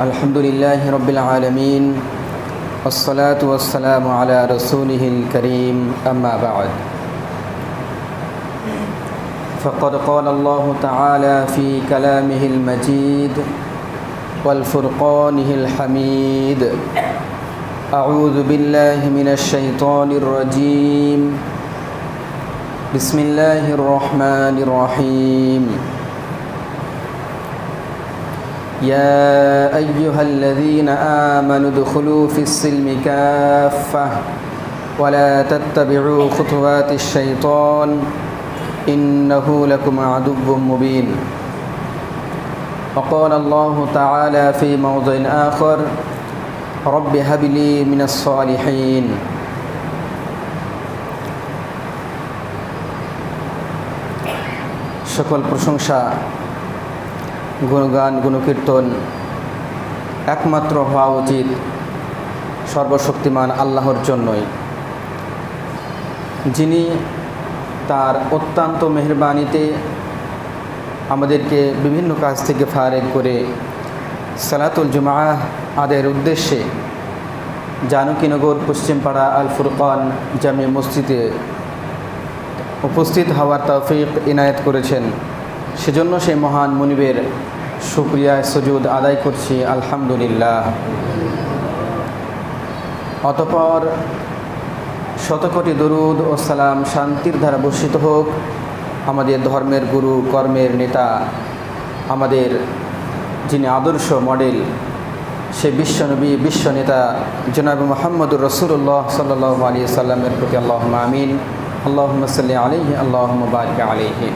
الحمد لله رب العالمين والصلاة والسلام على رسوله الكريم أما بعد. فقد قال الله تعالى في كلامه المجيد والفرقانه الحميد أعوذ بالله من الشيطان الرجيم. بسم الله الرحمن الرحيم يا أيها الذين آمنوا ادخلوا في السلم كافة ولا تتبعوا خطوات الشيطان إنه لكم عدو مبين وقال الله تعالى في موضع آخر رب هب لي من الصالحين সকল প্রশংসা, গুণগান, গুণকীর্তন একমাত্র হওয়া উচিত সর্বশক্তিমান আল্লাহর জন্যই। যিনি তার অত্যন্ত মেহরবানিতে আমাদেরকে বিভিন্ন কাজ থেকে ফারেক করে সালাতুল জুমা আদের উদ্দেশ্যে জানকীনগর পশ্চিমপাড়া আল ফুরকান জামে মসজিদে উপস্থিত হওয়ার তৌফিক ইনায়েত করেছেন। সেজন্য সেই মহান মনিবের শুক্রিয়া, সজুদ আদায় করছি, আলহামদুলিল্লাহ। অতপর শতকোটি দরুদ ও সালাম শান্তির দ্বারা বর্ষিত হোক, আমাদের ধর্মের গুরু, কর্মের নেতা, আমাদের যিনি আদর্শ মডেল, সে বিশ্বনবী বিশ্ব নেতা জনাব মোহাম্মদুর রসুল্লাহ সাল্লাহ আলী সাল্লামের প্রতি আল্লাহ আমিন। আল্লাহ সাল্লি আলিহি আল্লাহ বারিক আলিহি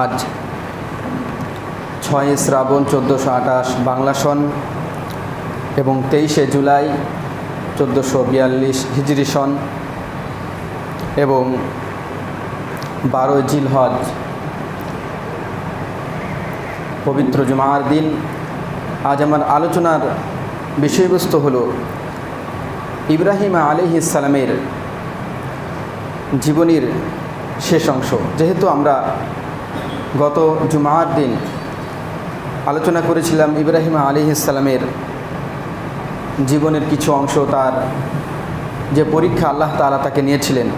আজ ছয় শ্রাবণ চোদ্দোশো আঠাশ বাংলা সন এবং তেইশে জুলাই চোদ্দোশো বিয়াল্লিশ হিজরি সন এবং বারোই জিলহজ পবিত্র জুমার দিন। আজ আমার আলোচনার বিষয়বস্তু হল ইব্রাহিম আলিহ ইসালামের জীবনীর শেষ অংশ। যেহেতু আমরা গত জুমার দিন আলোচনা করেছিলাম ইব্রাহিম আলী ইসলামের জীবনের কিছু অংশ, তার যে পরীক্ষা আল্লাহ তালা তাকে নিয়েছিলেন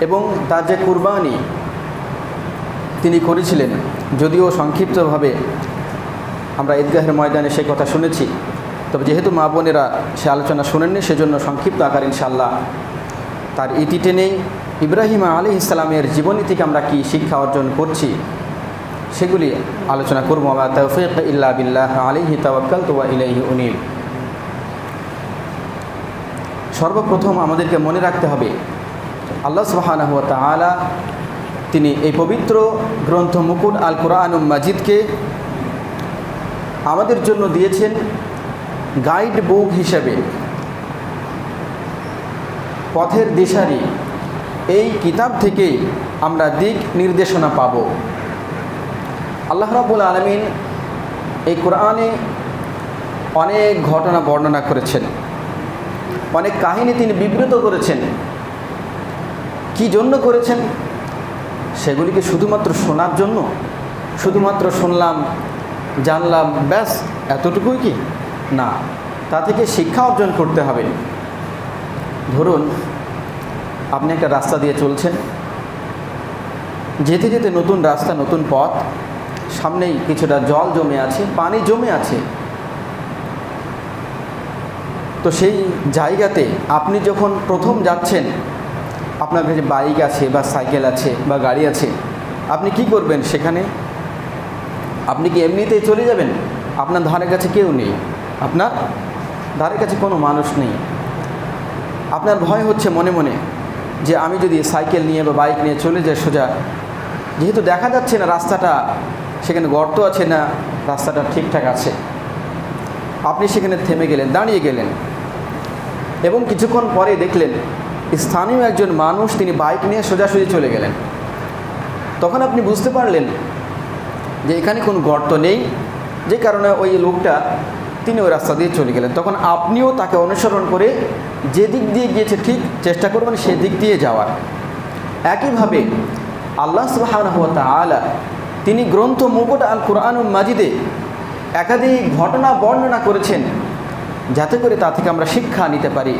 এবং তার যে কুরবানি তিনি করেছিলেন, যদিও সংক্ষিপ্তভাবে আমরা ঈদগাহের ময়দানে সেই কথা শুনেছি। তবে যেহেতু মা বোনেরা সে আলোচনা শুনেননি, সেজন্য সংক্ষিপ্ত আকার ইনশাল্লাহ তার ইতি টেনেই ইব্রাহিম আলী ইসলামের জীবনী থেকে আমরা কি শিক্ষা অর্জন করছি, সেগুলি আলোচনা করব। আমার তৌফিক ইল্লা বিল্লাহ আলিহি তাওয়াক্কাল তোয়া ইলাইহি উনিল সর্বপ্রথম আমাদেরকে মনে রাখতে হবে, আল্লাহ সুবাহানাহ তালা তিনি এই পবিত্র গ্রন্থ মুকুল আল কোরআনুম মাজিদকে আমাদের জন্য দিয়েছেন গাইড বুক হিসেবে। পথের দিশারি। এই কিতাব থেকে আমরা দিক নির্দেশনা পাব। আল্লাহ রাবুল আলমিন এই কোরআনে অনেক ঘটনা বর্ণনা করেছেন। অনেক কাহিনী তিনি বিবৃত করেছেন। কি জন্য করেছেন? সেগুলিকে শুধুমাত্র শোনার জন্য? শুধুমাত্র শুনলাম, জানলাম, ব্যাস, এতটুকুই কি? না, তা থেকে শিক্ষা অর্জন করতে হবে। ধরুন, আপনি একটা রাস্তা দিয়ে চলছেন। যেতে যেতে নতুন রাস্তা, নতুন পথ, সামনেই কিছুটা জল জমে আছে, পানি জমে আছে। তো সেই জায়গাতে আপনি যখন প্রথম যাচ্ছেন, আপনার কাছে বাইক আছে বা সাইকেল আছে বা গাড়ি আছে, আপনি কি করবেন সেখানে? আপনি কি এমনিতেই চলে যাবেন? আপনার ধারের কাছে কেউ নেই। আপনার ধারের কাছে কোনো মানুষ নেই। আপনার ভয় হচ্ছে মনে মনে যে আমি যদি সাইকেল নিয়ে বা বাইক নিয়ে চলে যাই সোজা, যেহেতু দেখা যাচ্ছে না রাস্তাটা, সেখানে গর্ত আছে না, রাস্তাটা ঠিকঠাক আছে। আপনি সেখানে থেমে গেলেন, দাঁড়িয়ে গেলেন। এবং কিছুক্ষণ পরে দেখলেন, স্থানীয় একজন মানুষ তিনি বাইক নিয়ে সোজাসুজি চলে গেলেন। তখন আপনি বুঝতে পারলেন যে এখানে কোনো গর্ত নেই, যে কারণে ওই লোকটা তিনি ওই রাস্তা দিয়ে চলে গেলেন। তখন আপনিও তাকে অনুসরণ করে যে দিক দিয়ে গিয়েছে ঠিক চেষ্টা করবেন সেই দিক দিয়ে যাওয়ার। একইভাবে আল্লাহ সুবাহ তিনি গ্রন্থ মুকুট আল কোরআনুল মাজিদে একাধিক ঘটনা বর্ণনা করেছেন যাতে করে তা থেকে আমরা শিক্ষা নিতে পারি।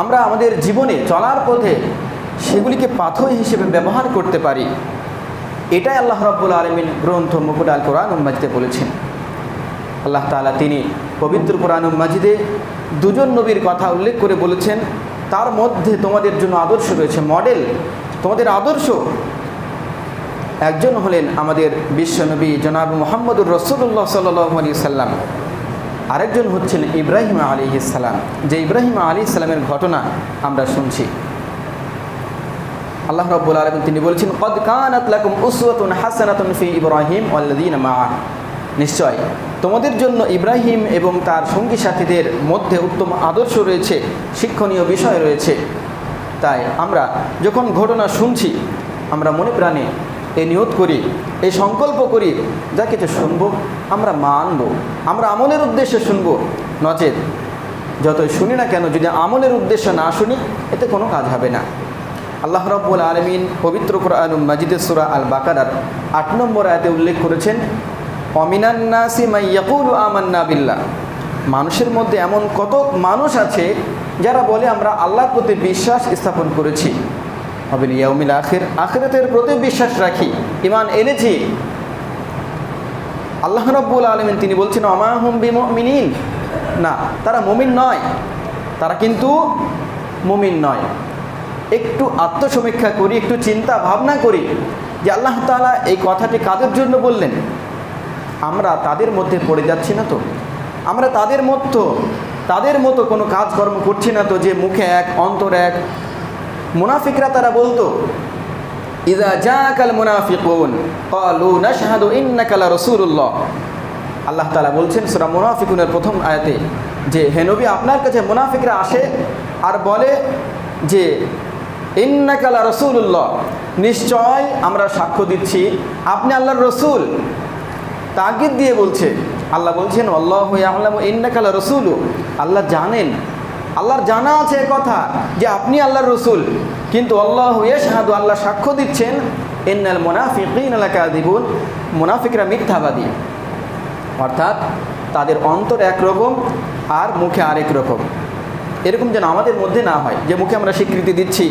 আমরা আমাদের জীবনে চলার পথে সেগুলিকে পাথর হিসেবে ব্যবহার করতে পারি। এটাই আল্লাহ রব্বুল আলমিন গ্রন্থ মুকুট আল কোরআন মাজিদে বলেছেন। আল্লাহ তালা তিনি পবিত্র কোরআন মাজিদে দুজন নবীর কথা উল্লেখ করে বলেছেন, তার মধ্যে তোমাদের জন্য আদর্শ রয়েছে মডেল, তোমাদের আদর্শ। একজন হলেন আমাদের বিশ্বনবী জনাব মোহাম্মদুর রসুল্লাহ সাল্লি সাল্লাম। আরেকজন হচ্ছেন ইব্রাহিম আলী ইসাল্লাম যে ইব্রাহিম আলী ইসলামের ঘটনা আমরা শুনছি। আল্লাহ রব্বুল আলমিন তিনি বলছেন, কদ কানাত লাকুম উসওয়াতুন হাসানাতুন ফি ইব্রাহিম ওয়াল্লাযীনা মা নিশ্চয় তোমাদের জন্য ইব্রাহিম এবং তার সঙ্গী সাথীদের মধ্যে উত্তম আদর্শ রয়েছে, শিক্ষণীয় বিষয় রয়েছে। তাই আমরা যখন ঘটনা শুনছি, আমরা মনে প্রাণে এই নিয়ত করি এই সংকল্প করি, যা কিছু শুনব, আমরা মানব, আমরা আমলের উদ্দেশ্যে শুনব। নচেত যতই শুনি না কেন, যদি আমলের উদ্দেশ্যে না শুনি, এতে কোনো কাজ হবে না। আল্লাহ রব্বুল আলমিন পবিত্র কোরআন মাজিদের আল বাকারার আট নম্বর আয়তে উল্লেখ করেছেন মানুষের মধ্যে এমন কত মানুষ আছে যারা বলে, আমরা আল্লাহর প্রতি বিশ্বাস স্থাপন করেছি। ইয়াউমিল আখির, আখিরাতের প্রতি বিশ্বাস রাখি ইমান এনেছি। আল্লাহ রব্বুল আলমিন তিনি বলছেন অমাহুম বিমিন না, তারা মুমিন নয়। তারা কিন্তু মুমিন নয়। একটু আত্মসমীক্ষা করি, একটু চিন্তা ভাবনা করি যে আল্লাহ তালা এই কথাটি কাদের জন্য বললেন? আমরা তাদের মধ্যে পড়ে যাচ্ছি না তো? আমরা তাদের মতো তাদের মতো কোনো কাজকর্ম করছি না তো যে মুখে এক, অন্তর এক? মুনাফিকরা তারা বলতো ইদা জাকাল মুনাফিকুন, ক্বালু নাশহাদু ইন্নাকা রাসূলুল্লাহ। আল্লাহ তাআলা বলছেন, সূরা মুনাফিকুনের প্রথম আয়াতে যে, হে নবী, আপনার কাছে মুনাফিকরা আসে আর বলে যে ইন্নাকা লা রাসূলুল্লাহ, নিশ্চয় আমরা সাক্ষ্য দিচ্ছি, আপনি আল্লাহর রসুল। তাগিদ দিয়ে বলছে, আল্লাহ বলছেন, আল্লাহ আল্লাহ ইন্নাকালা রসুল আল্লাহ জানেন, আল্লাহর জানা আছে কথা, যে আপনি আল্লাহর রসুল। কিন্তু আল্লাহ শাহাদু আল্লাহ সাক্ষ্য দিচ্ছেন, ইন্নাল মোনাফিকিন এলাকা দিবুন মোনাফিকরা মিথ্যাবাদী। অর্থাৎ তাদের অন্তর একরকম আর মুখে আরেক রকম। এরকম যেন আমাদের মধ্যে না হয়, যে মুখে আমরা স্বীকৃতি দিচ্ছি,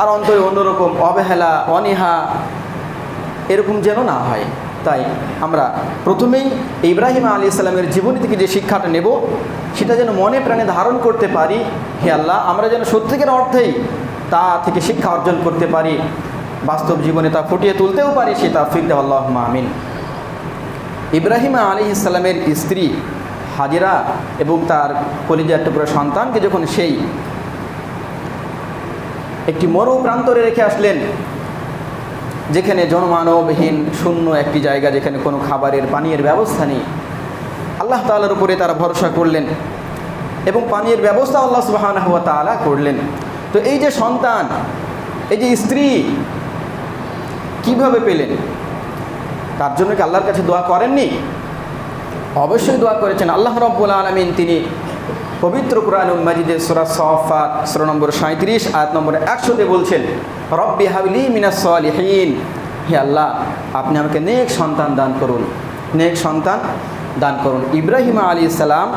আর অন্তরে অন্যরকম অবহেলা, অনীহা, এরকম যেন না হয়। তাই আমরা প্রথমেই ইব্রাহিম আলী ইসলামের জীবনী থেকে যে শিক্ষাটা নেব, সেটা যেন মনে প্রাণে ধারণ করতে পারি, হে আল্লাহ, আমরা যেন সত্যিকার অর্থেই তা থেকে শিক্ষা অর্জন করতে পারি, বাস্তব জীবনে তা ফুটিয়ে তুলতেও পারি সে তা ফিরতে আল্লাহ আমিন। ইব্রাহিম আলী ইসলামের স্ত্রী হাজিরা এবং তার কলিজার টুকরা সন্তানকে যখন সেই একটি মরু প্রান্তরে রেখে আসলেন যেখানে জনমানবহীন শূন্য একটি জায়গা, যেখানে কোনো খাবারের, পানীয়ের ব্যবস্থা নেই। আল্লাহ তালার উপরে তারা ভরসা করলেন এবং পানীয়ের ব্যবস্থা আল্লাহ সুবাহ তালা করলেন। তো এই যে সন্তান, এই যে স্ত্রী কীভাবে পেলেন? তার জন্য কি আল্লাহর কাছে দোয়া করেননি? অবশ্যই দোয়া করেছেন। আল্লাহ রব্বুল আলমিন তিনি পবিত্র কোরআন মাজিদের সুরা সফাত, সুর নম্বর সাঁত্রিশ আয়াত নম্বর একশোতে বলছেন, রব্বি হাবলি মিনাস সালিহিন। হে আল্লাহ, আপনি আমাকে নেক সন্তান দান করুন। নেক সন্তান দান করুন। ইব্রাহিম আলী সালাম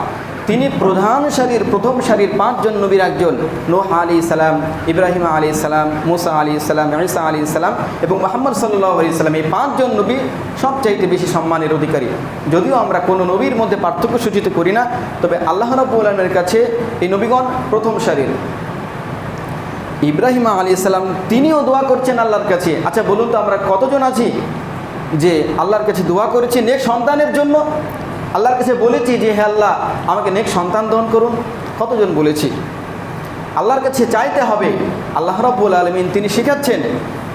তিনি প্রধান সারির, প্রথম সারির পাঁচজন নবীর একজন। নোহ আলী সালাম, ইব্রাহিম আলী সালাম, মুসা আলী সালাম, ঈসা আলী সালাম এবং মোহাম্মদ সাল্লাহ আলি সাল্লাম এই পাঁচজন নবী সবচাইতে বেশি সম্মানের অধিকারী। যদিও আমরা কোনো নবীর মধ্যে পার্থক্য সূচিত করি না, তবে আল্লাহ রব্বুল আলমের কাছে এই নবীগণ প্রথম সারির। ইব্রাহিম আলী সাল্লাম তিনিও দোয়া করছেন আল্লাহর কাছে। আচ্ছা বলুন তো আমরা কতজন আছি যে আল্লাহর কাছে দোয়া করেছি নেক সন্তানের জন্য? আল্লাহর কাছে বলেছি যে, হে আল্লাহ, আমাকে নেক সন্তান দান করুন। কতজন বলেছি? আল্লাহর কাছে চাইতে হবে, আল্লাহ রব্বুল আলমিন তিনি শেখাচ্ছেন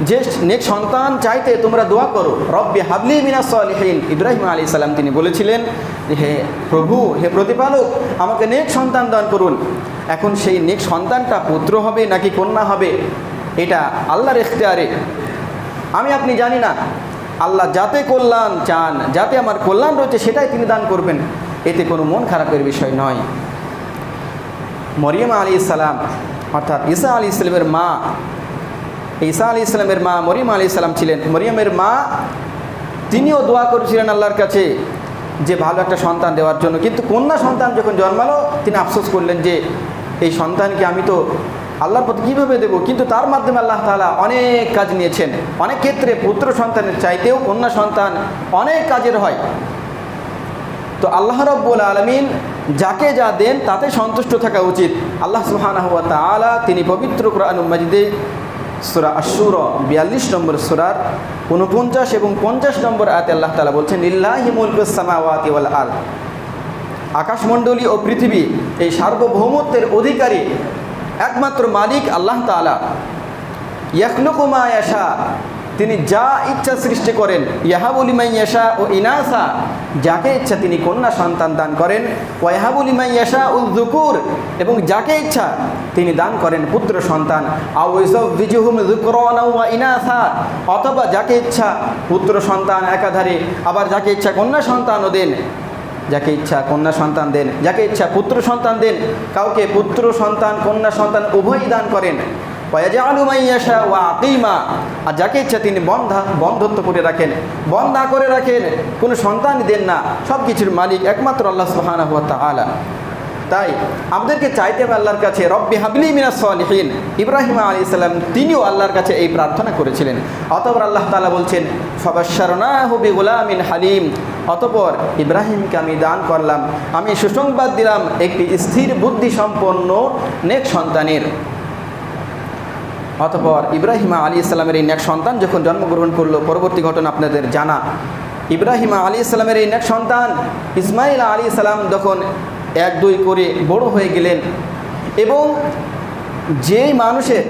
যে নেক সন্তান চাইতে তোমরা দোয়া করো। রব্বি হাবলি মিনাস সালিহিন। ইব্রাহিম আলী সালাম তিনি বলেছিলেন হে প্রভু, হে প্রতিপালক, আমাকে নেক সন্তান দান করুন। এখন সেই নেক সন্তানটা পুত্র হবে নাকি কন্যা হবে, এটা আল্লাহর এখতিয়ারে আমি আপনি জানি না আল্লাহ যাতে কল্যাণ চান, যাতে আমার কল্যাণ রয়েছে, সেটাই তিনি দান করবেন। এতে কোনো মন খারাপের বিষয় নয়। মরিয়ম আলী ইসালাম, অর্থাৎ ঈসা আলী ইসলামের মা, ঈসা আলী ইসলামের মা মরিয়ম আলী ইসলাম ছিলেন। মরিয়মের মা, তিনিও দোয়া করেছিলেন আল্লাহর কাছে যে ভালো একটা সন্তান দেওয়ার জন্য। কিন্তু কন্যা সন্তান যখন জন্মালো, তিনি আফসোস করলেন যে, এই সন্তানকে আমি তো আল্লাহর প্রতি কীভাবে দেবো কিন্তু তার মাধ্যমে আল্লাহ তাআলা অনেক কাজ নিয়েছেন। অনেক ক্ষেত্রে পুত্র সন্তানের চাইতেও কন্যা সন্তান অনেক কাজের হয়। তো আল্লাহ রব্বুল আলমিন যাকে যা দেন তাতে সন্তুষ্ট থাকা উচিত। আল্লাহ সুবহানাহু ওয়া তাআলা তিনি পবিত্র কোরআন মাজিদে সুরা আশুর বিয়াল্লিশ নম্বর সুরার উনপঞ্চাশ এবং পঞ্চাশ নম্বর আয়াতে আল্লাহ তাআলা বলছেন সামাওয়াতি ওয়াল আরদ। আকাশমণ্ডলী ও পৃথিবী এই সার্বভৌমত্বের অধিকারী একমাত্র মালিক আল্লাহ তাআলা। ইয়াখলুকুমা ইয়াশা। তিনি যা ইচ্ছা সৃষ্টি করেন ইয়াহাবুলিমাই ইয়াশা ও ইনাসা, যাকে ইচ্ছা তিনি কন্যা সন্তান দান করেন ওয়াহাবুলিমাই ইয়াশা উল জুকুর এবং যাকে ইচ্ছা তিনি দান করেন পুত্র সন্তান। ইনাসা, অথবা যাকে ইচ্ছা পুত্র সন্তান একাধারে, আবার যাকে ইচ্ছা কন্যা সন্তানও দেন। যাকে ইচ্ছা কন্যা সন্তান দেন, যাকে ইচ্ছা পুত্র সন্তান দেন, কাউকে পুত্র সন্তান, কন্যা সন্তান উভয়ই দান করেন। ওয়াজালুমাইয়াশা ওয়া আকিমা আর যাকে ইচ্ছা তিনি বন্ধা, বন্ধত্ব করে রাখেন। বন্ধা করে রাখেন, কোনো সন্তান দেন না সব কিছুর মালিক একমাত্র আল্লাহ সুহানা হাত তাআলা। তাই আমাদেরকে চাইতে হবে আল্লাহর কাছে, রব্বি হাবলি মিনাস সলিহিন। ইব্রাহিম আলী সাল্লাম তিনিও আল্লাহর কাছে এই প্রার্থনা করেছিলেন। অতপর আল্লাহ তাআলা বলছেন ফবাশারনাহু বিগুলামিন হালিম। অতপর ইব্রাহিমকে আমি দান করলাম। আমি সুসংবাদ দিলাম একটি স্থির বুদ্ধি সম্পন্ন নেক সন্তানের। অতপর ইব্রাহিমা আলী ইসলামের এই নেক সন্তান যখন জন্মগ্রহণ করল, পরবর্তী ঘটনা আপনাদের জানা। ইব্রাহিমা আলী ইসলামের এই নেক সন্তান ইসমাইল আলী ইসলাম যখন এক দুই করে বড় হয়ে গেলেন। এবং যেই মানুষের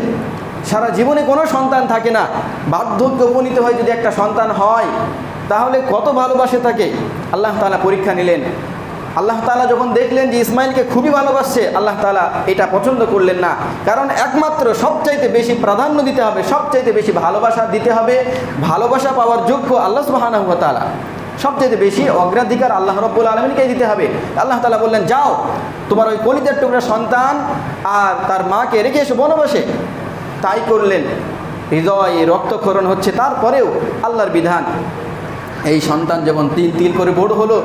সারা জীবনে কোনো সন্তান থাকে না, বার্ধক্য উপনীত হয়ে যদি একটা সন্তান হয়, তাহলে কত ভালোবাসে তাকে? আল্লাহ তাআলা পরীক্ষা নিলেন। আল্লাহ তাআলা যখন দেখলেন যে ইসমাইলকে খুবই ভালোবাসছে, আল্লাহ তালা এটা পছন্দ করলেন না। কারণ একমাত্র সবচাইতে বেশি প্রাধান্য দিতে হবে, সবচাইতে বেশি ভালোবাসা দিতে হবে, ভালোবাসা পাওয়ার যোগ্য আল্লাহ সুবহানাহু ওয়া তাআলা। সবচেয়ে বেশি অগ্রাধিকার আল্লাহ রব্বুল আলমিনকেই দিতে হবে। আল্লাহ তালা বললেন, যাও, তোমার ওই কলিজার টুকরা সন্তান আর তার মাকে রেখে এসে বনবসে। তাই করলেন। হৃদয়ে রক্তক্ষরণ হচ্ছে তারপরেও আল্লাহর বিধান। এই সন্তান যখন তিল তিল করে বড় হলো,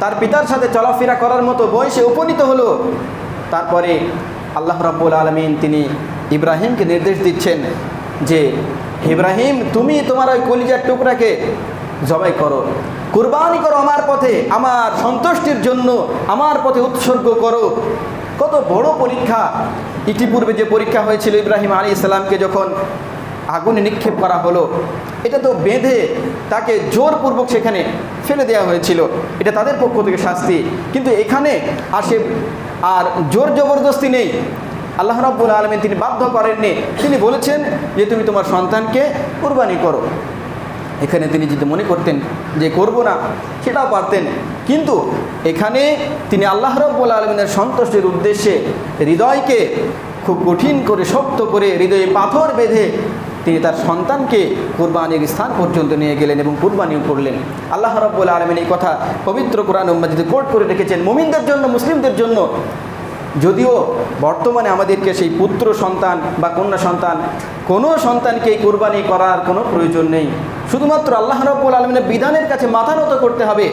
তার পিতার সাথে চলাফেরা করার মতো বয়সে উপনীত হলো, তারপরে আল্লাহ রাব্বুল আলমিন তিনি ইব্রাহিমকে নির্দেশ দিচ্ছেন যে, ইব্রাহিম, তুমি তোমার ওই কলিজার টুকরাকে জবাই করো। কুরবানি করো আমার পথে, আমার সন্তুষ্টির জন্য আমার পথে উৎসর্গ করো। কত বড় পরীক্ষা। ইতিপূর্বে যে পরীক্ষা হয়েছিল ইব্রাহিম আলী ইসলামকে যখন আগুনে নিক্ষেপ করা হলো, এটা তো বেঁধে তাকে জোরপূর্বক সেখানে ফেলে দেওয়া হয়েছিল। এটা তাদের পক্ষ থেকে শাস্তি। কিন্তু এখানে আসে আর জোর জবরদস্তি নেই। আল্লাহ রাব্বুল আলমিন তিনি বাধ্য করেননি। তিনি বলেছেন যে, তুমি তোমার সন্তানকে কুরবানি করো। এখানে তিনি যদি মনে করতেন যে করব না, সেটাও পারতেন। কিন্তু এখানে তিনি আল্লাহ রব্বুল আলমিনের সন্তুষ্টির উদ্দেশ্যে হৃদয়কে খুব কঠিন করে শক্ত করে হৃদয়ে পাথর বেঁধে তিনি তার সন্তানকে কুরবানির স্থান পর্যন্ত নিয়ে গেলেন এবং কুরবানিও করলেন। আল্লাহ রব্বুল আলমিন এই কথা পবিত্র কোরআন যদি কোর্ট করে রেখেছেন। মুমিনদের জন্য, মুসলিমদের জন্য যদিও বর্তমানে আমাদেরকে সেই পুত্র সন্তান বা কন্যা সন্তান, কোনো সন্তানকে কুরবানি করার কোনো প্রয়োজন নেই। শুধুমাত্র আল্লাহ রব্বুল আলমিনের বিধানের কাছে মাথা নত করতে হবে।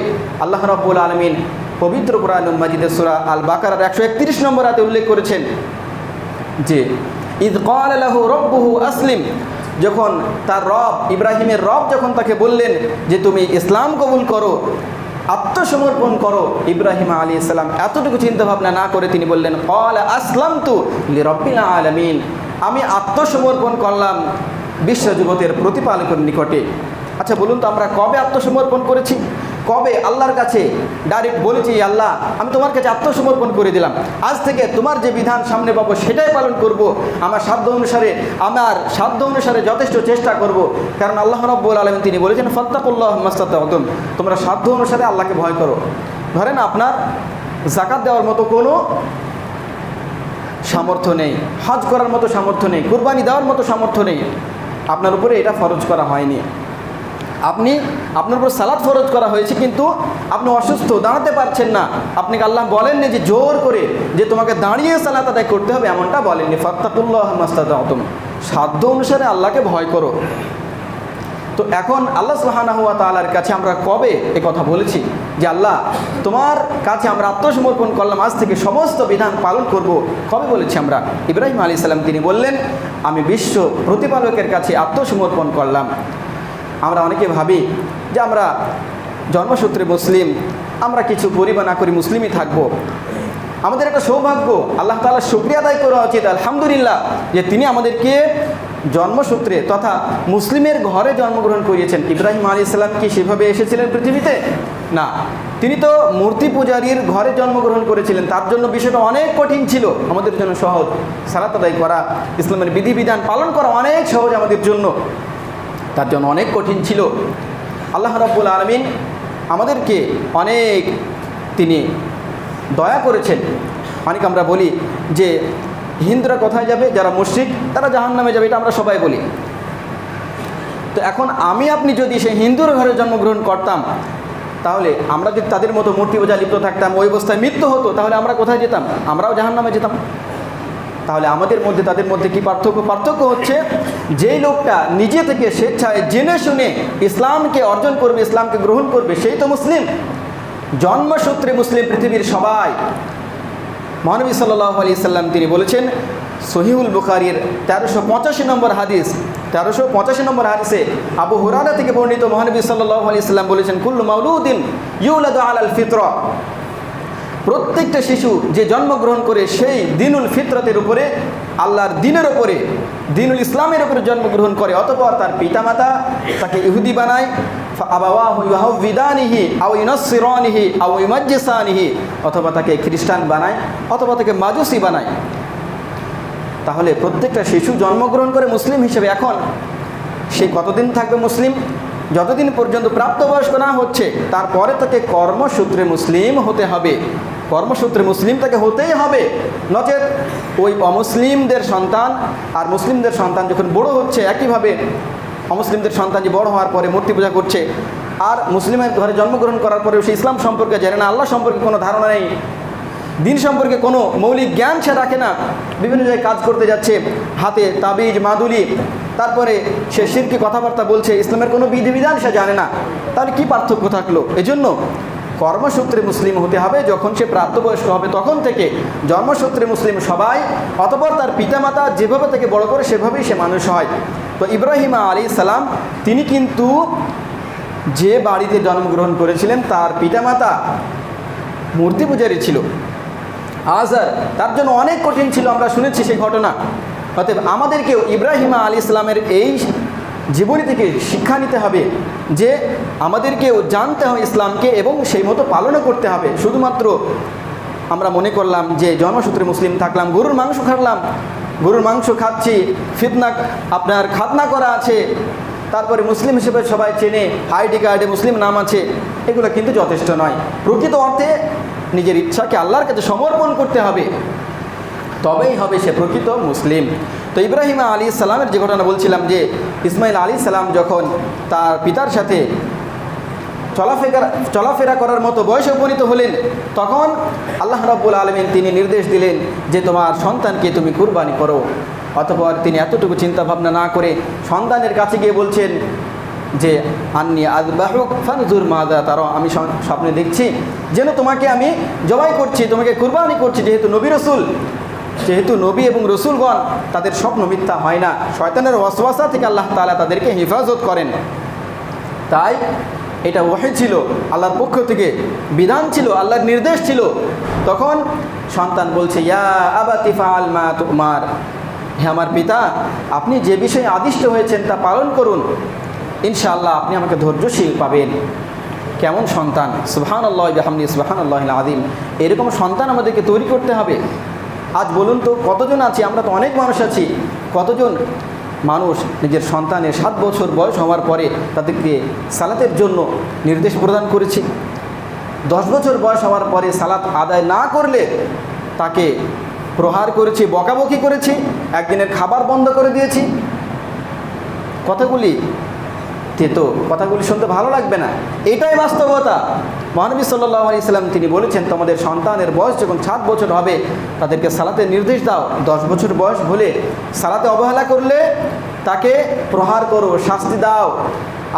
আল্লাহ রব্বুল আলমিন পবিত্র কোরআন মাজিদের সুরা আল বাকার একশো একত্রিশ নম্বর হাতে উল্লেখ করেছেন যে ঈদ কালাহু রব্বুহু আসলিম। যখন তার রব, ইব্রাহিমের রব যখন তাকে বললেন যে, তুমি ইসলাম কবুল করো আত্মসমর্পণ করো ইব্রাহিম আলী ইসলাম। এতটুকু চিন্তা ভাবনা না করে তিনি বললেন কল আসলাম তু রব্বিল আলমিন। আমি আত্মসমর্পণ করলাম বিশ্ব বিশ্বজগতের প্রতিপালকের নিকটে। আচ্ছা বলুন তো আমরা কবে আত্মসমর্পণ করেছি? কবে আল্লাহর কাছে ডাইরেক্ট বলেছি আল্লাহ, আমি তোমার কাছে আত্মসমর্পণ করে দিলাম। আজ থেকে তোমার যে বিধান সামনে পাবো, সেটাই পালন করব। আমার সাধ্য অনুসারে, আমার সাধ্য অনুসারে যথেষ্ট চেষ্টা করব। কারণ আল্লাহ রব্বুল আলম তিনি বলেছেন, ফত্তাকুল্লাহ মাস্তাতম তোমরা সাধ্য অনুসারে আল্লাহকে ভয় করো। ধরেন আপনার জাকাত দেওয়ার মতো কোনো সামর্থ্য নেই, হজ করার মতো সামর্থ্য নেই, কুরবানি দেওয়ার মতো সামর্থ্য নেই। আপনার উপরে এটা ফরজ করা হয়নি। আপনি, আপনার উপর সালাদ ফরজ করা হয়েছে, কিন্তু আপনি অসুস্থ, দাঁড়াতে পারছেন না। আপনাকে আল্লাহ বলেননি যে জোর করে যে তোমাকে দাঁড়িয়ে সালাত আদায় করতে হবে, এমনটা বলেননি। ফত্তাকুল্লাহ মাস্তাদম সাধ্য অনুসারে আল্লাহকে ভয় করো। তো এখন আল্লাহ সুহানা হুয়া তালার কাছে আমরা কবে এ কথা বলেছি? যে আল্লাহ, তোমার কাছে আমরা আত্মসমর্পণ করলাম, আজ থেকে সমস্ত বিধান পালন করব। কবে বলেছি আমরা? ইব্রাহিম আলী সাল্লাম তিনি বললেন, আমি বিশ্ব প্রতিপালকের কাছে আত্মসমর্পণ করলাম। আমরা অনেকে ভাবি যে আমরা জন্মসূত্রে মুসলিম, আমরা কিছু করি বা না করি মুসলিমই থাকব। আমাদের একটা সৌভাগ্য, আল্লাহ তালা শুক্রিয়া আদায় করা উচিত, আলহামদুলিল্লাহ, যে তিনি আমাদেরকে জন্মসূত্রে তথা মুসলিমের ঘরে জন্মগ্রহণ করিয়েছেন। ইব্রাহিম আলী ইসলাম কি সেভাবে এসেছিলেন পৃথিবীতে? না। তিনি তো মূর্তি পূজারীর ঘরে জন্মগ্রহণ করেছিলেন, তার জন্য বিষয়টা অনেক কঠিন ছিল, আমাদের জন্য সহজ। সালাত আদায় করা, ইসলামের বিধিবিধান পালন করা অনেক সহজ আমাদের জন্য। তার জন্য অনেক কঠিন ছিল। আল্লাহ রাব্বুল আলমিন আমাদেরকে অনেক তিনি দয়া করেছেন। অনেক আমরা বলি যে, হিন্দুরা কোথায় যাবে, যারা মুশ্রিক, তারা জাহান নামে যাবে, এটা আমরা সবাই বলি। তো এখন আমি, আপনি যদি সেই হিন্দুর ঘরে জন্মগ্রহণ করতাম, তাহলে আমরা যদি তাদের মতো মূর্তি বোঝা লিপ্ত থাকতাম, ওই অবস্থায় মৃত্যু হতো, তাহলে আমরা কোথায় যেতাম? আমরাও জাহান নামে যেতাম। তাহলে আমাদের মধ্যে, তাদের মধ্যে কি পার্থক্য? পার্থক্য হচ্ছে যেই লোকটা নিজে থেকে স্বেচ্ছায় জেনে শুনে ইসলামকে অর্জন করবে, ইসলামকে গ্রহণ করবে, সেই তো মুসলিম। জন্মসূত্রে মুসলিম পৃথিবীর সবাই। মহানবী সাল্লাহ আলি সাল্লাম তিনি বলেছেন সহিউল বুখারির তেরোশো পঁচাশি নম্বর হাদিস, তেরোশো পঁচাশি নম্বর হাদিসে আবু হুরারা থেকে বর্ণিত মহানবী সাল্লাহ আলি সাল্লাম বলেছেন, কুল্লু মাউলুদ্দিন ইউলাদ আল ফিত্র। প্রত্যেকটা শিশু যে জন্মগ্রহণ করে সেই দিনুল ফিতরতের উপরে, আল্লাহর দিনের ওপরে দিনুল ইসলামের উপরে জন্মগ্রহণ করে, অতপর তার পিতামাতা তাকে ইহুদি বানায় অথবা তাকে খ্রিস্টান বানায়, অথবা তাকে মাজুসি বানায়। তাহলে প্রত্যেকটা শিশু জন্মগ্রহণ করে মুসলিম হিসেবে এখন, সে কতদিন থাকবে মুসলিম? যতদিন পর্যন্ত প্রাপ্তবয়স্ক না হচ্ছে, তারপরে তাকে কর্মসূত্রে মুসলিম হতে হবে। কর্মসূত্রে মুসলিম তাকে হতেই হবে। নচেত ওই অমুসলিমদের সন্তান আর মুসলিমদের সন্তান যখন বড় হচ্ছে, একইভাবে অমুসলিমদের সন্তান যে বড় হওয়ার পরে মূর্তি পূজা করছে, আর মুসলিমের ঘরে জন্মগ্রহণ করার পরেও সে ইসলাম সম্পর্কে জানে না, আল্লাহ সম্পর্কে কোনো ধারণা নেই, দিন সম্পর্কে কোনো মৌলিক জ্ঞান সে রাখে না। বিভিন্ন জায়গায় কাজ করতে যাচ্ছে, হাতে তাবিজ, মাদুলি তারপরে সে শিরকে কথাবার্তা বলছে, ইসলামের কোনো বিধিবিধান সে জানে না। তাহলে কি পার্থক্য থাকল? এজন্য কর্মসূত্রে মুসলিম হতে হবে, যখন সে প্রাপ্তবয়স্ক হবে তখন থেকে জন্মসূত্রে মুসলিম সবাই, অতপর তার পিতামাতা যেভাবে থেকে বড় করে সেভাবেই সে মানুষ হয়। তো ইব্রাহিমা আলী সালাম, তিনি কিন্তু যে বাড়িতে জন্মগ্রহণ করেছিলেন, তার পিতামাতা মূর্তি পূজারী ছিল। আজার তার জন্য অনেক কঠিন ছিল, আমরা শুনেছি সেই ঘটনা। অতএব আমাদেরকেও ইব্রাহিমা আলী ইসলামের এই জীবনী থেকে শিক্ষা নিতে হবে যে আমাদেরকেও জানতে হবে ইসলামকে এবং সেই মতো পালনও করতে হবে। শুধুমাত্র আমরা মনে করলাম যে জন্মসূত্রে মুসলিম থাকলাম, গরুর মাংস খাটলাম, গরুর মাংস খাচ্ছি, ফিতনা আপনার খাতনা করা আছে, তারপরে মুসলিম হিসেবে সবাই চেনে, আইডি কার্ডে মুসলিম নাম আছে, এগুলো কিন্তু যথেষ্ট নয়। প্রকৃত অর্থে নিজের ইচ্ছাকে আল্লাহর কাছে সমর্পণ করতে হবে। তবেই হবে সে প্রকৃত মুসলিম। তো ইব্রাহিম আলী সালামের যে ঘটনা বলছিলাম যে, ইসমাইল আলী সালাম যখন তার পিতার সাথে চলাফেরা চলাফেরা করার মতো বয়সে উপনীত হলেন, তখন আল্লাহ রাব্বুল আলমিন তিনি নির্দেশ দিলেন যে, তোমার সন্তানকে তুমি কুরবানি করো। অতপর তিনি এতটুকু চিন্তা ভাবনা না করে সন্তানের কাছে গিয়ে বলছেন যে, আন্নি আজবাহুক ফানজুর মাদা তারও আমি স্বপ্নে দেখছি যেন তোমাকে আমি জবাই করছি, তোমাকে কুরবানি করছি যেহেতু নবী রসুল। যেহেতু নবী এবং রসুলগণ তাদের স্বপ্ন মিথ্যা হয় না, শয়তানের ওয়াসওয়াসা থেকে আল্লাহ তালা তাদেরকে হেফাজত করেন। তাই এটা ওহে ছিল, আল্লাহর পক্ষ থেকে বিধান ছিল, আল্লাহর নির্দেশ ছিল। তখন সন্তান বলছে, ইয়া আবাতিফা আল মা তোমার, হে আমার পিতা, আপনি যে বিষয়ে আদিষ্ট হয়েছেন তা পালন করুন। ইনশাআল্লাহ আপনি আমাকে ধৈর্যশীল পাবেন। কেমন সন্তান? সুবহান আল্লাহ হামদি সুবহান আল্লাহ আদিম এরকম সন্তান আমাদেরকে তৈরি করতে হবে। আজ বলুন তো, কতজন আছি? আমরা তো অনেক মানুষ আছি। কতজন মানুষ নিজের সন্তানের সাত বছর বয়স হওয়ার পরে তাদেরকে সালাতের জন্য নির্দেশ প্রদান করেছি? দশ বছর বয়স হওয়ার পরে সালাত আদায় না করলে তাকে প্রহার করেছি, বকাবকি করেছি, একদিনের খাবার বন্ধ করে দিয়েছি। কথাগুলি তেতো, কথাগুলি শুনতে ভালো লাগবে না। এটাই বাস্তবতা। মহানবী সাল্লাহ আলি ইসলাম তিনি বলেছেন, তোমাদের সন্তানের বয়স যখন সাত বছর হবে, তাদেরকে সালাতে নির্দেশ দাও। দশ বছর বয়স হলে সালাতে অবহেলা করলে তাকে প্রহার করো, শাস্তি দাও।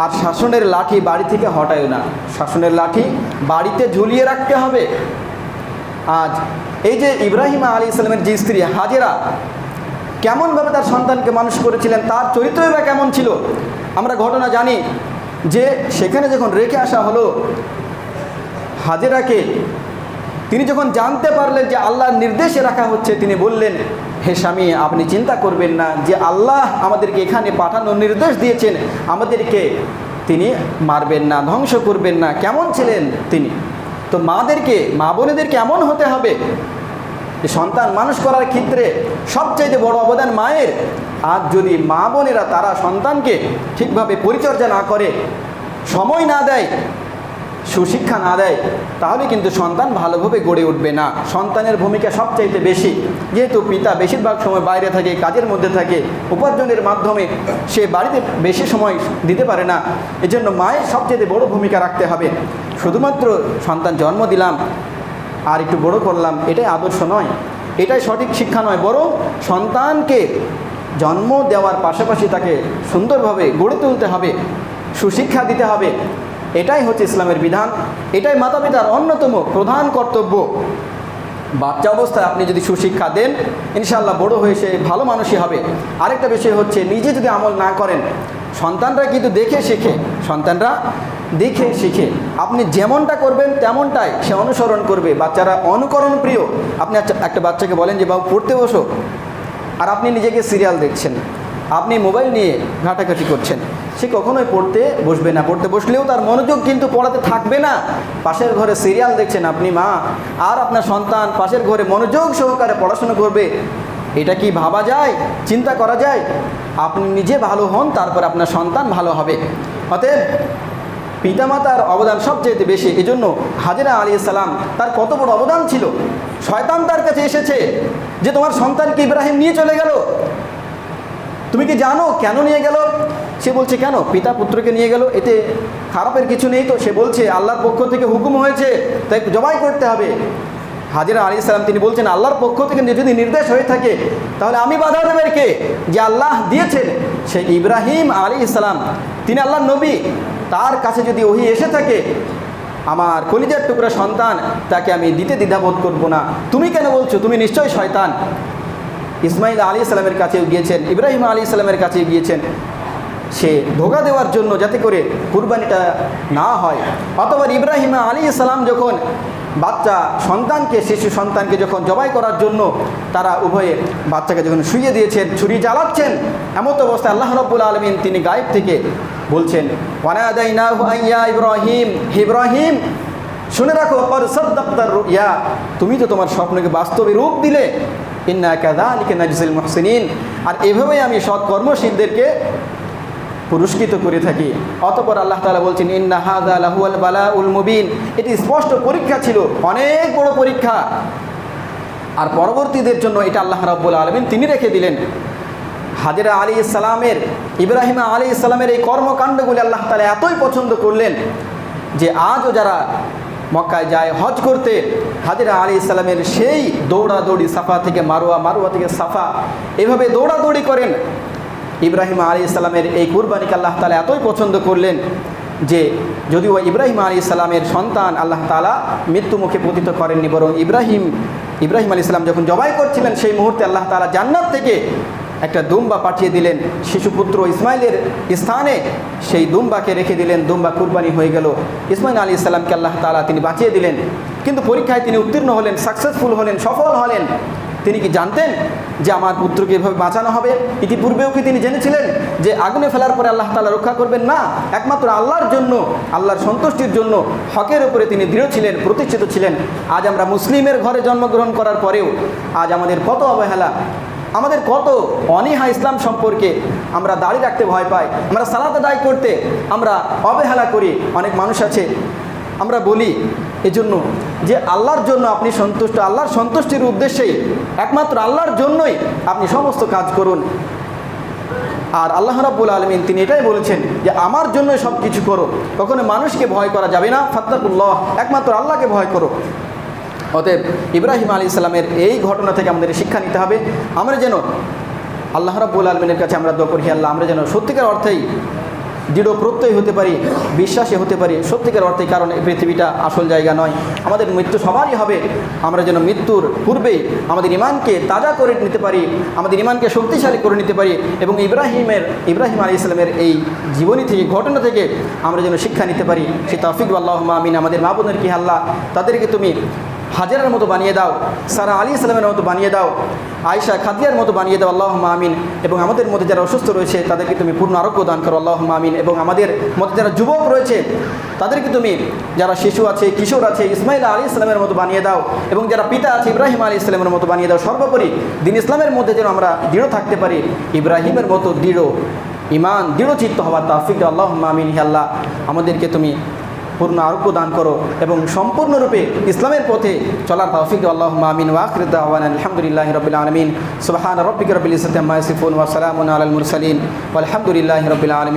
আর শাসনের লাঠি বাড়ি থেকে হটায় না। শাসনের লাঠি বাড়িতে ঝুলিয়ে রাখতে হবে। আজ এই যে ইব্রাহিম আলী ইসলামের যে স্ত্রী হাজেরা, কেমনভাবে তার সন্তানকে মানুষ করেছিলেন, তার চরিত্রই বা কেমন ছিল, আমরা ঘটনা জানি যে সেখানে যখন রেখে আসা হলো হাজেরাকে। তিনি যখন জানতে পারলেন যে আল্লাহর নির্দেশে রাখা হচ্ছে, তিনি বললেন, হে স্বামী, আপনি চিন্তা করবেন না যে আল্লাহ আমাদেরকে এখানে পাঠানোর নির্দেশ দিয়েছেন। আমাদেরকে তিনি মারবেন না, ধ্বংস করবেন না। কেমন ছিলেন তিনি? তো মাদেরকে, মা বোনেদেরকে এমন হতে হবে সন্তান মানুষ করার ক্ষেত্রে সবচাইতে বড় অবদান মায়ের। আর যদি মা বোনেরা তারা সন্তানকে ঠিকভাবে পরিচর্যা না করে, সময় না দেয় সুশিক্ষা না দেয়, তাহলে কিন্তু সন্তান ভালোভাবে গড়ে উঠবে না। সন্তানের ভূমিকা সবচাইতে বেশি। যেহেতু পিতা বেশিরভাগ সময় বাইরে থাকে, কাজের মধ্যে থাকে, উপার্জনের মাধ্যমে সে বাড়িতে বেশি সময় দিতে পারে না। এজন্য মায়ের সবচেয়ে বড় ভূমিকা রাখতে হবে। শুধুমাত্র সন্তান জন্ম দিলাম, আর একটু বড় করলাম, এটাই আদর্শ নয়। এটাই সঠিক শিক্ষা নয়, বরং সন্তানকে জন্ম দেওয়ার পাশাপাশি তাকে সুন্দরভাবে গড়ে তুলতে হবে, সুশিক্ষা দিতে হবে। এটাই হচ্ছে ইসলামের বিধান, এটাই মাতা পিতার অন্যতম প্রধান কর্তব্য। বাচ্চা অবস্থায় আপনি যদি সুশিক্ষা দেন ইনশাল্লাহ বড় হয়ে সে ভালো মানুষই হবে। আরেকটা বিষয় হচ্ছে, নিজে যদি আমল না করেন, সন্তানরা কিন্তু দেখে শেখে, সন্তানরা দেখে শিখে। আপনি যেমনটা করবেন তেমনটাই সে অনুসরণ করবে। বাচ্চারা অনুকরণ প্রিয়। আপনি একটা- একটা বাচ্চাকে বলেন যে, বাবু, পড়তে বসো। আর আপনি নিজেকে সিরিয়াল দেখছেন। আপনি মোবাইল নিয়ে ঘাটাঘাটি করছেন। সে কখনোই পড়তে বসবে না। পড়তে বসলেও তার মনোযোগ কিন্তু পড়াতে থাকবে না। পাশের ঘরে সিরিয়াল দেখছেন আপনি, মা। আর আপনার সন্তান পাশের ঘরে মনোযোগ সহকারে পড়াশোনা করবে। এটা কি ভাবা যায়? চিন্তা করা যায়? আপনি নিজে ভালো হন, তারপর আপনার সন্তান ভালো হবে। অতএব পিতামাতার অবদান সবচেয়ে বেশি। এজন্য হাজরা আলী সালাম, তার কত বড় অবদান ছিল। শয়তান তার কাছে এসেছে যে, তোমার সন্তানকে ইব্রাহিম নিয়ে চলে গেল। তুমি কি জানো কেন নিয়ে গেল? সে বলছে, কেন? পিতা পুত্রকে নিয়ে গেল, এতে খারাপের কিছু নেই তো? সে বলছে, আল্লাহর পক্ষ থেকে হুকুম হয়েছে, তাই জবাই করতে হবে। হাজিরা আলী সালাম, তিনি বলছেন, আল্লাহর পক্ষ থেকে যদি নির্দেশ হয়ে থাকে, তাহলে আমি বাধা দেবেন কে যে আল্লাহ দিয়েছেন। সে ইব্রাহিম আলী ইসলাম তিনি আল্লাহর নবী, তার কাছে যদি ওহি এসে থাকে, আমার কলিজার টুকরা সন্তান, তাকে আমি দিতে দ্বিধাবোধ করব না। তুমি কেন বলছো? তুমি নিশ্চয়ই শয়তান। ইসমাইল আলী ইসলামের কাছেও গিয়েছেন, ইব্রাহিম আলী ইসলামের কাছে গিয়েছেন। সে ধোকা দেওয়ার জন্য যাতে করে কুরবানিটা না হয়। অথবা ইব্রাহিম আলী ইসলাম যখন বাচ্চা সন্তানকে, শিশু সন্তানকে যখন জবাই করার জন্য তারা উভয়ে বাচ্চাকে যখন শুয়ে দিয়েছেন, ছুরি জ্বালাচ্ছেন এমত অবস্থায় আল্লাহ রব্বুল আলমিন তিনি গায়েব থেকে বলছেন ইব্রাহিম ইব্রাহিম, শুনে রাখো ইয়া তুমি তো তোমার স্বপ্নকে বাস্তবে রূপ দিলে। ইন্না কাযালিকা নাজজিল মুহসিনিন। আর এভাবেই আমি সৎ কর্মশীলদেরকে পুরস্কৃত করে থাকি। অতপর আল্লাহ তালা বলছেন, ইন্না হাযা লাহুয়াল বালাউল মুবিন। এটি স্পষ্ট পরীক্ষা ছিল, অনেক বড় পরীক্ষা। আর পরবর্তীদের জন্য এটা আল্লাহ রাব্বুল আলমিন তিনি রেখে দিলেন। হাজিরা আলী ইসলামের ইব্রাহিম আলী ইসলামের এই কর্মকাণ্ডগুলি আল্লাহ তালা এতই পছন্দ করলেন যে আজও যারা মক্কায় যায় হজ করতে, হাজিরা আলী ইসলামের সেই দৌড়াদৌড়ি সাফা থেকে মারোয়া মারোয়া থেকে সাফা, এভাবে দৌড়াদৌড়ি করেন। ইব্রাহিম আলী ইসলামের এই কুরবানিকে আল্লাহ তালা এতই পছন্দ করলেন যে যদিও ইব্রাহিম আলী ইসলামের সন্তান আল্লাহ তালা মৃত্যু মুখে পতিত করেননি, বরং ইব্রাহিম ইব্রাহিম আলী ইসলাম যখন জবাই করছিলেন, সেই মুহূর্তে আল্লাহ তালা জান্নাত থেকে একটা দুম্বা পাঠিয়ে দিলেন। শিশুপুত্র ইসমাইলের স্থানে সেই দুম্বাকে রেখে দিলেন, দুম্বা কুরবানি হয়ে গেল। ইসমাইল আলী ইসলামকে আল্লাহ তালা তিনি বাঁচিয়ে দিলেন। কিন্তু পরীক্ষায় তিনি উত্তীর্ণ হলেন সাকসেসফুল হলেন, সফল হলেন। তিনি কি জানতেন যে আমার পুত্রকে এভাবে বাঁচানো হবে? ইতিপূর্বেও কি তিনি জেনেছিলেন যে আগুনে ফেলার পরে আল্লাহ তালা রক্ষা করবেন? না, একমাত্র আল্লাহর জন্য, আল্লাহর সন্তুষ্টির জন্য হকের উপরে তিনি দৃঢ় ছিলেন, প্রতিষ্ঠিত ছিলেন। আজ আমরা মুসলিমের ঘরে জন্মগ্রহণ করার পরেও, আজ আমাদের কত অবহেলা, আমাদের কত অনীহা ইসলাম সম্পর্কে আমরা দাড়ি রাখতে ভয় পাই। আমরা সালাত আদায় করতে আমরা অবহেলা করি। অনেক মানুষ আছে, আমরা বলি এজন্য যে আল্লাহর জন্য আপনি সন্তুষ্ট, আল্লাহর সন্তুষ্টির উদ্দেশ্যেই একমাত্র আল্লাহর জন্যই আপনি সমস্ত কাজ করুন। আর আল্লাহ রাব্বুল আলমিন তিনি এটাই বলেছেন যে, আমার জন্য সব কিছু করো। কখনো মানুষকে ভয় করা যাবে না। ফাত্তাকুল্লাহ, একমাত্র আল্লাহকে ভয় করো। অতএব ইব্রাহিম আলী ইসলামের এই ঘটনা থেকে আমাদের শিক্ষা নিতে হবে। আমরা যেন আল্লাহ রাব্বুল আলমিনের কাছে আমরা দোয়া করি আল্লাহ, আমরা যেন সত্যিকার অর্থেই দৃঢ় প্রত্যয় হতে পারি, বিশ্বাসী হতে পারি। সত্যিকার অর্থে কারণ এই পৃথিবীটা আসল জায়গা নয়। আমাদের মৃত্যু সবারই হবে। আমরা যেন মৃত্যুর পূর্বেই আমাদের ইমানকে তাজা করে নিতে পারি, আমাদের ইমানকে শক্তিশালী করে নিতে পারি এবং ইব্রাহিমের, ইব্রাহিম আলী ইসলামের এই জীবনী থেকে, ঘটনা থেকে আমরা যেন শিক্ষা নিতে পারি। সে তফিক আল্লাহ আমিন। আমাদের মা বোনের কি আল্লাহ, তাদেরকে তুমি হাজারের মতো বানিয়ে দাও, সারা আলী ইসলামের মতো বানিয়ে দাও আয়সা খাদিয়ার মতো বানিয়ে দাও আল্লাহ আমিন। এবং আমাদের মধ্যে যারা অসুস্থ রয়েছে, তাদেরকে তুমি পূর্ণ আরোগ্য দান করো আল্লাহ আমিন। এবং আমাদের মধ্যে যারা যুবক রয়েছে, তাদেরকে তুমি, যারা শিশু আছে, কিশোর আছে, ইসমাইল আলী ইসলামের মতো বানিয়ে দাও, এবং যারা পিতা আছে, ইব্রাহিম আলী ইসলামের মতো বানিয়ে দাও, সর্বোপরি দিন ইসলামের মধ্যে যেন আমরা দৃঢ় থাকতে পারি, ইব্রাহিমের মতো দৃঢ় ইমান দৃঢ়চিত্ত হওয়ার তাফিক আল্লাহ আমিন, হে আল্লাহ। আমাদেরকে তুমি পূর্ণ আরোগ্য দান করো এবং সম্পূর্ণরূপে ইসলামের পথে চলার তৌফিক আল্লাহ মামিন ওয়াকরিদ আহ্বান আলহামদুলিল্লাহ রবিল আলমিন। সুবাহান রব্বিক রবিল ইসলাম ওয়া সালামুন আলাল মুরসালিন। আলহামদুলিল্লাহ রবিল আলমিন।